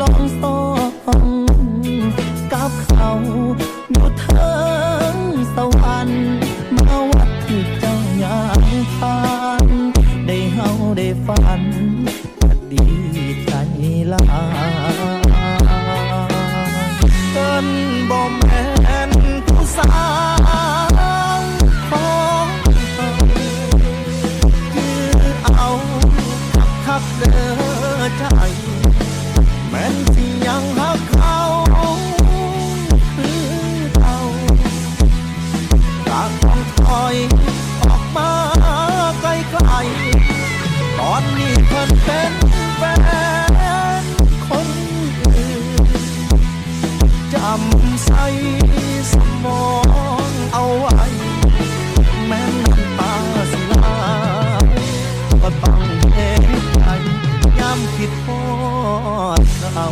ลองสองกับเขาอยู่เทิงสวรรค์มาวัดที่เจ้าอย่างทานได้เฮาได้ฝันดีใจลาเกินบ่แม่นผู้สาวของคือเอาคักคักเด้อใจ ไกล ตอนนี้เพิ่นเป็นแฟนคนอื่นจำใส่สมองเอาไว้ แม้น้ำตาสิลาก็ต้องเห็นใจย้ำคิดพอดเขา